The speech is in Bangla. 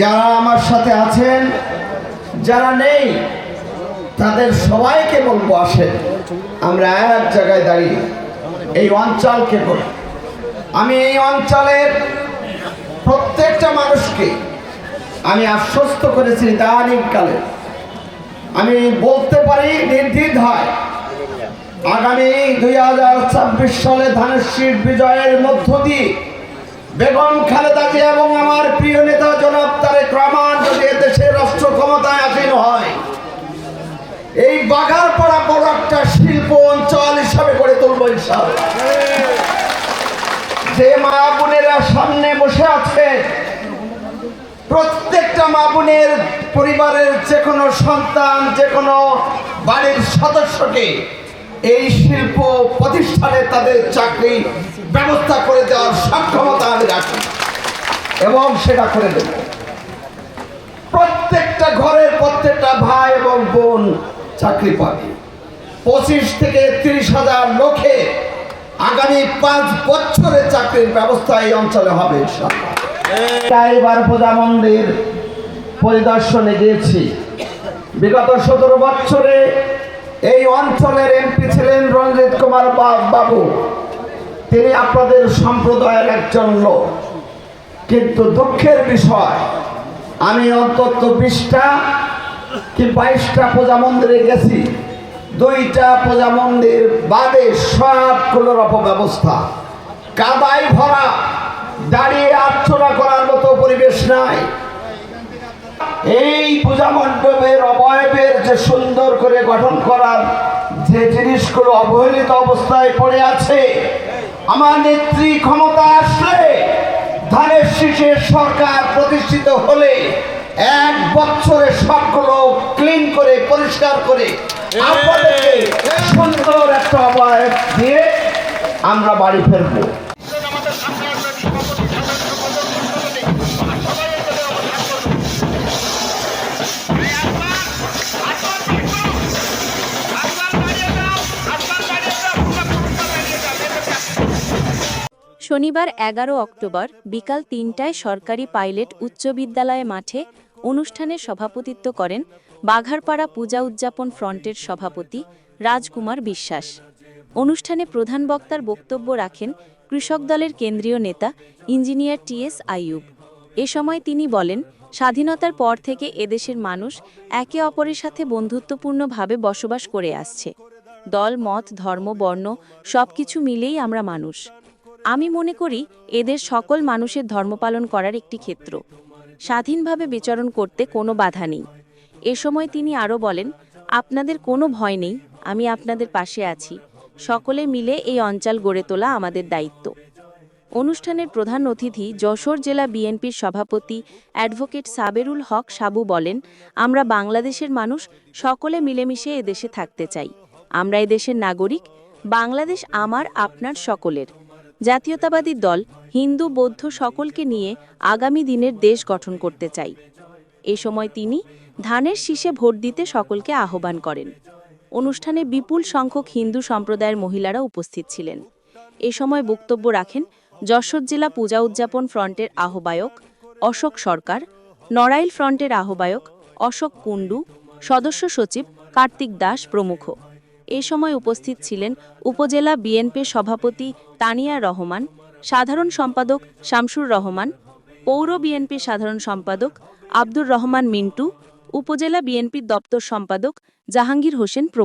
যারা আমার সাথে আছেন, যারা নেই, তাদের সবাইকে বলব আসেন। আমরা এক জায়গায় দাঁড়িয়ে এই অঞ্চলকে করি। আমি এই অঞ্চলের প্রত্যেকটা মানুষকে আমি আশ্বস্ত করেছি দানিককালে আমি বলতে পারি নির্দ্বিধায়, আগামী দুই হাজার ছাব্বিশ সালে ধানের শীত বিজয়ের মধ্য দিয়ে বেগম খালেদা জিয়া এবং আমার প্রিয় নেতা জনাব তারেক রহমান যদি দেশের রাষ্ট্র ক্ষমতায় আসীন হয়, এই বাগারপাড়া বড় একটা শিল্প অঞ্চল হিসাবে গড়ে তুলবো ইনশাআল্লাহ। যে মা বোনেরা সামনে বসে আছে, প্রত্যেকটা মা বোনের পরিবারের যে কোনো সন্তান যে কোনো বাড়ির সদস্যকে এই শিল্প প্রতিষ্ঠানে তাদের চাকরি ব্যবস্থা করে দেওয়ার সক্ষমতা আমি রাখি। এবং সেটা করে দেব। প্রত্যেকটা ঘরের প্রত্যেকটা ভাই এবং বোন চাকরি পাবে। পঁচিশ থেকে তিরিশ হাজার লোকে আগামী পাঁচ বছরের চাকরির ব্যবস্থা এই অঞ্চলে হবে। এবার পূজা মন্দির পরিদর্শনে গিয়েছি। বিগত সতেরো বছরে এই অঞ্চলের এমপি ছিলেন রঞ্জিত কুমার বাবু। তিনি আপনাদের সম্প্রদায়ের একজন লোক। কিন্তু দুঃখের বিষয়, আমি অন্তত বিশটা কি বাইশটা পূজা মন্দিরে গেছি। দুইটা পূজা মন্দির বাদে সবগুলোর অপব্যবস্থা। কাদায় ভরা, দাঁড়িয়ে আর্চনা করার মতো পরিবেশ নাই। এই পূজা মণ্ডপের অবয়বের যে সুন্দর করে গঠন করার যে জিনিসগুলো অবহেলিত অবস্থায় পড়ে আছে, আমার নেত্রী ক্ষমতা আসলে ধানের শীষের সরকার প্রতিষ্ঠিত হলে এক বছরে সবগুলো ক্লিন করে, পরিষ্কার করে সুন্দর একটা অবয়ব দিয়ে আমরা বাড়ি ফেরবো শনিবার এগারো অক্টোবর বিকাল তিনটায় সরকারি পাইলট উচ্চ বিদ্যালয় মাঠে অনুষ্ঠানে সভাপতিত্ব করেন বাঘারপাড়া পূজা উদযাপন ফ্রন্টের সভাপতি রাজকুমার বিশ্বাস। অনুষ্ঠানে প্রধান বক্তার বক্তব্য রাখেন কৃষক দলের কেন্দ্রীয় নেতা ইঞ্জিনিয়ার টিএস আইয়ুব। এ সময় তিনি বলেন, স্বাধীনতার পর থেকে এদেশের মানুষ একে অপরের সাথে বন্ধুত্বপূর্ণভাবে বসবাস করে আসছে। দল, মত, ধর্ম, বর্ণ সবকিছু মিলেই আমরা মানুষ। আমি মনে করি এদের সকল মানুষের ধর্ম পালন করার একটি ক্ষেত্র। স্বাধীনভাবে বিচরণ করতে কোনো বাধা নেই। এ সময় তিনি আরও বলেন, আপনাদের কোনো ভয় নেই, আমি আপনাদের পাশে আছি। সকলে মিলে এই অঞ্চল গড়ে তোলা আমাদের দায়িত্ব। অনুষ্ঠানের প্রধান অতিথি যশোর জেলা বিএনপির সভাপতি অ্যাডভোকেট সাবেরুল হক সাবু বলেন, আমরা বাংলাদেশের মানুষ, সকলে মিলেমিশে এদেশে থাকতে চাই। আমরা এদেশের নাগরিক। বাংলাদেশ আমার, আপনার সকলের। জাতীয়তাবাদী দল হিন্দু, বৌদ্ধ সকলকে নিয়ে আগামী দিনের দেশ গঠন করতে চাই। এ সময় তিনি ধানের শীষে ভোট দিতে সকলকে আহ্বান করেন। অনুষ্ঠানে বিপুল সংখ্যক হিন্দু সম্প্রদায়ের মহিলারা উপস্থিত ছিলেন। এ সময় বক্তব্য রাখেন যশোর জেলা পূজা উদযাপন ফ্রন্টের আহ্বায়ক অশোক সরকার, নড়াইল ফ্রন্টের আহ্বায়ক অশোক কুণ্ডু, সদস্য সচিব কার্তিক দাস প্রমুখ। এ সময় উপস্থিত ছিলেন উপজেলা বিএনপি সভাপতি তানিয়া রহমান, সাধারণ সম্পাদক শামসুর রহমান, পৌর বিএনপি সাধারণ সম্পাদক আব্দুর রহমান মিন্টু, উপজেলা বিএনপির দপ্তর সম্পাদক জাহাঙ্গীর হোসেন প্রমুখ।